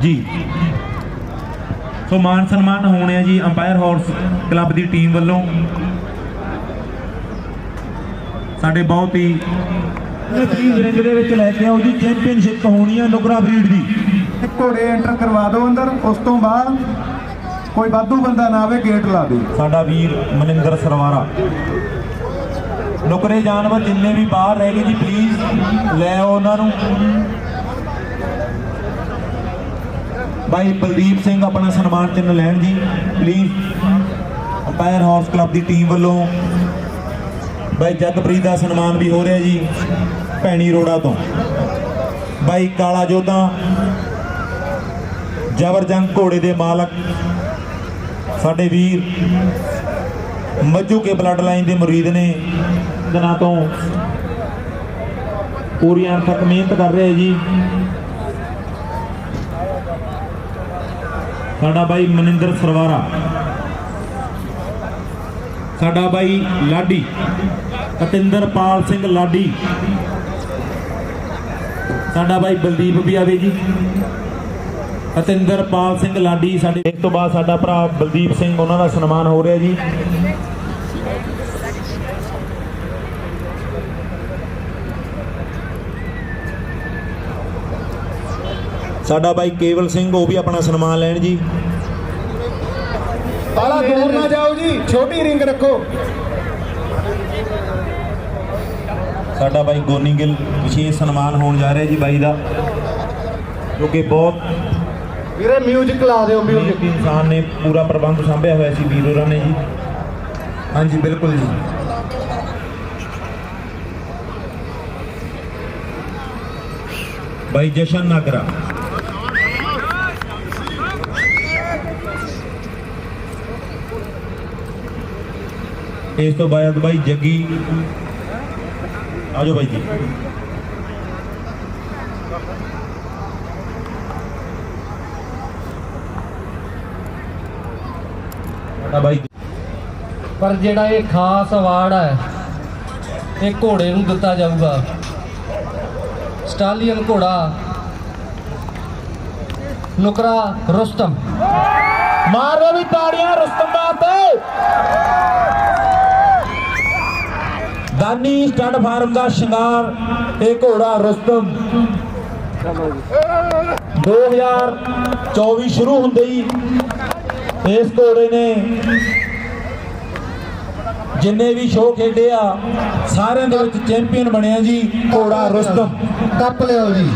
ਜੀ। ਸੋ ਮਾਨ ਸਨਮਾਨ ਹੋਣੇ ਆ ਜੀ ਅੰਪਾਇਰ ਹਾਰਸ ਕਲੱਬ ਦੀ ਟੀਮ ਵੱਲੋਂ। ਸਾਡੇ ਬਹੁਤ ਹੀ ਤੀਜ ਰਿੰਗ ਦੇ ਵਿੱਚ ਲੈ ਕੇ ਆਓ ਜੀ ਚੈਂਪੀਅਨਸ਼ਿਪ ਹੋਣੀ ਆ ਨੁਕਰਾ ਬਰੀਡ ਦੀ। ਘੋੜੇ ਐਂਟਰ ਕਰਵਾ ਦਿਓ ਅੰਦਰ ਉਸ ਤੋਂ ਬਾਅਦ ਕੋਈ ਵਾਧੂ ਬੰਦਾ ਨਾ ਆਵੇ ਗੇਟ ਲਾ ਦਿਓ। ਸਾਡਾ ਵੀਰ ਮਨਿੰਦਰ ਸਰਵਾਰਾ। ਨੁਕਰੇ ਜਾਨਵਰ ਜਿੰਨੇ ਵੀ ਬਾਹਰ ਰਹਿ ਗਏ ਜੀ ਪਲੀਜ਼ ਲੈ ਆਓ ਉਹਨਾਂ ਨੂੰ। ਬਾਈ ਬਲਦੀਪ ਸਿੰਘ ਆਪਣਾ ਸਨਮਾਨ ਚਿੰਨ੍ਹ ਲੈਣ ਜੀ ਪਲੀਜ਼ ਅੰਪਾਇਰ ਹਾਊਸ ਕਲੱਬ ਦੀ ਟੀਮ ਵੱਲੋਂ ਬਾਈ ਜਗਪ੍ਰੀਤ ਦਾ ਸਨਮਾਨ ਵੀ ਹੋ ਰਿਹਾ ਜੀ, ਭੈਣੀ ਰੋੜਾ ਤੋਂ। ਬਾਈ ਕਾਲਾ ਜੋਧਾ ਜਬਰਜੰਗ ਘੋੜੇ ਦੇ ਮਾਲਕ, ਸਾਡੇ ਵੀਰ ਮੱਜੂ ਕੇ ਬਲੱਡ ਲਾਈਨ ਦੇ ਮੁਰੀਦ ਨੇ ਦਿਨਾਂ ਤੋਂ ਪੂਰੀ ਅੰਤਕ ਮਿਹਨਤ ਕਰ ਰਹੇ ਜੀ। ਸਾਡਾ ਬਾਈ ਮਨਿੰਦਰ ਸਰਵਾਰਾ। ਸਾਡਾ ਬਾਈ ਲਾਡੀ। ਅਤਿੰਦਰਪਾਲ ਸਿੰਘ ਲਾਡੀ। ਸਾਡਾ ਬਾਈ ਬਲਦੀਪ ਵੀ ਆਵੇ ਜੀ। ਅਤਿੰਦਰਪਾਲ ਸਿੰਘ ਲਾਡੀ ਸਾਡੇ ਇਸ ਤੋਂ ਬਾਅਦ ਸਾਡਾ ਭਰਾ ਬਲਦੀਪ ਸਿੰਘ, ਉਹਨਾਂ ਦਾ ਸਨਮਾਨ ਹੋ ਰਿਹਾ ਜੀ। ਸਾਡਾ ਬਾਈ ਕੇਵਲ ਸਿੰਘ ਉਹ ਵੀ ਆਪਣਾ ਸਨਮਾਨ ਲੈਣ ਜੀ। ਬਾਲਾ ਦੂਰ ਨਾ ਜਾਓ ਜੀ ਛੋਟੀ ਰਿੰਗ ਰੱਖੋ। ਸਾਡਾ ਬਾਈ ਗੋਨੀ ਗਿੱਲ ਵਿਸ਼ੇਸ਼ ਸਨਮਾਨ ਹੋਣ ਜਾ ਰਿਹਾ ਜੀ ਬਾਈ ਦਾ। ਜੋ ਕਿ ਬਹੁਤ ਵੀਰੇ ਮਿਊਜ਼ਿਕ ਲਾ ਦਿਓ ਮਿਹਨਤੀ ਇਨਸਾਨ ਨੇ ਪੂਰਾ ਪ੍ਰਬੰਧ ਸੰਭਿਆ ਹੋਇਆ ਸੀ ਵੀਰ ਹੋਰਾਂ ਨੇ ਜੀ। ਹਾਂਜੀ ਬਿਲਕੁਲ ਜੀ। ਬਾਈ ਜਸ਼ਨ ਨਾਗਰਾ। ਇਸ ਤੋਂ ਬਾਅਦ ਬਾਈ ਜੱਗੀ। ਆਜੋ ਬਾਈ ਜੀ। ਸਾਡਾ ਬਾਈ ਪਰ ਜਿਹੜਾ ਇਹ ਖਾਸ ਅਵਾਰਡ ਹੈ ਇਹ ਘੋੜੇ ਨੂੰ ਦਿੱਤਾ ਜਾਊਗਾ। ਸਟਾਲੀਅਨ ਘੋੜਾ ਨੁਕਰਾ ਰੁਸਤਮ। ਮਾਰੋ ਵੀ ਤਾੜੀਆਂ ਰੁਸਤਮ ਬਾਤੇ ਦਾਨੀ ਸਟੱਡ ਫਾਰਮ ਦਾ ਸ਼ਿੰਗਾਰ ਇਹ ਘੋੜਾ ਰੁਸਤਮ। 2024 ਸ਼ੁਰੂ ਹੁੰਦੇ ਹੀ ਇਸ ਘੋੜੇ ਨੇ ਜਿੰਨੇ ਵੀ ਸ਼ੋਅ ਖੇਡੇ ਆ ਸਾਰਿਆਂ ਦੇ ਵਿੱਚ ਚੈਂਪੀਅਨ ਬਣਿਆ ਜੀ ਘੋੜਾ ਰੁਸਤਮ। ਕੱਪ ਲਿਓ ਜੀ।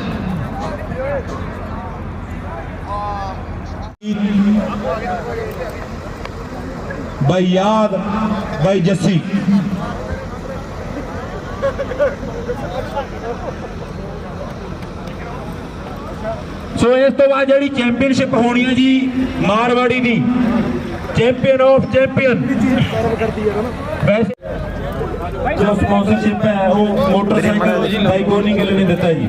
ਬਾਈ ਯਾਦ ਬਾਈ ਜੱਸੀ। ਸੋ ਇਸ ਤੋਂ ਬਾਅਦ ਜਿਹੜੀ ਚੈਂਪੀਅਨਸ਼ਿਪ ਹੋਣੀ ਹੈ ਜੀ ਮਾਰਵਾੜੀ ਦੀ, ਚੈਂਪੀਅਨ ਆਫ ਚੈਂਪੀਅਨ। ਵੈਸੇ ਜੋ ਸਪਾਂਸਰਸ਼ਿਪ ਹੈ, ਉਹ ਮੋਟਰਸਾਈਕਲ ਬਾਈ ਗੋਨੀ ਨੇ ਦਿੱਤਾ ਜੀ।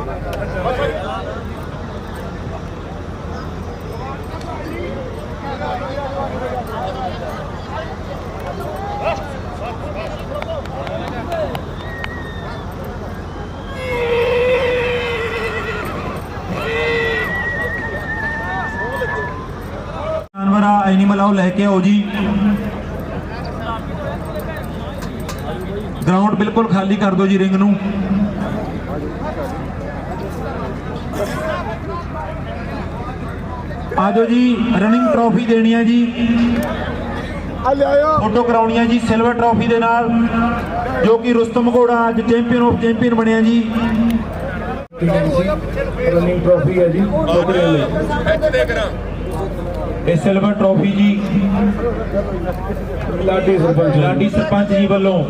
ਐਨੀਮਲ ਆਓ ਲੈ ਕੇ ਆਓ ਜੀ। ਗਰਾਊਂਡ ਬਿਲਕੁਲ ਖਾਲੀ ਕਰ ਦਿਓ ਜੀ ਰਿੰਗ ਨੂੰ। ਆਜੋ ਜੀ ਰਨਿੰਗ ਟਰੋਫੀ ਦੇਣੀ ਹੈ ਜੀ। ਆ ਲਿਆਓ ਫੋਟੋ ਕਰਾਉਣੀ ਹੈ ਜੀ ਸਿਲਵਰ ਟਰੋਫੀ ਦੇ ਨਾਲ ਜੋ ਕਿ ਰੁਸਤਮ ਘੋੜਾ ਅੱਜ ਚੈਂਪੀਅਨ ਆਫ ਚੈਂਪੀਅਨ ਬਣਿਆ ਜੀ। ਰਨਿੰਗ ਟਰੋਫੀ ਹੈ ਜੀ। ਨੌਕਰੀ ਲਈ ਇਹ ਸਿਲਵਰ ਟਰੋਫੀ ਜੀ। ਲਾਡੀ ਸਰਪੰਚ ਲਾਡੀ ਸਰਪੰਚ ਜੀ ਵੱਲੋਂ।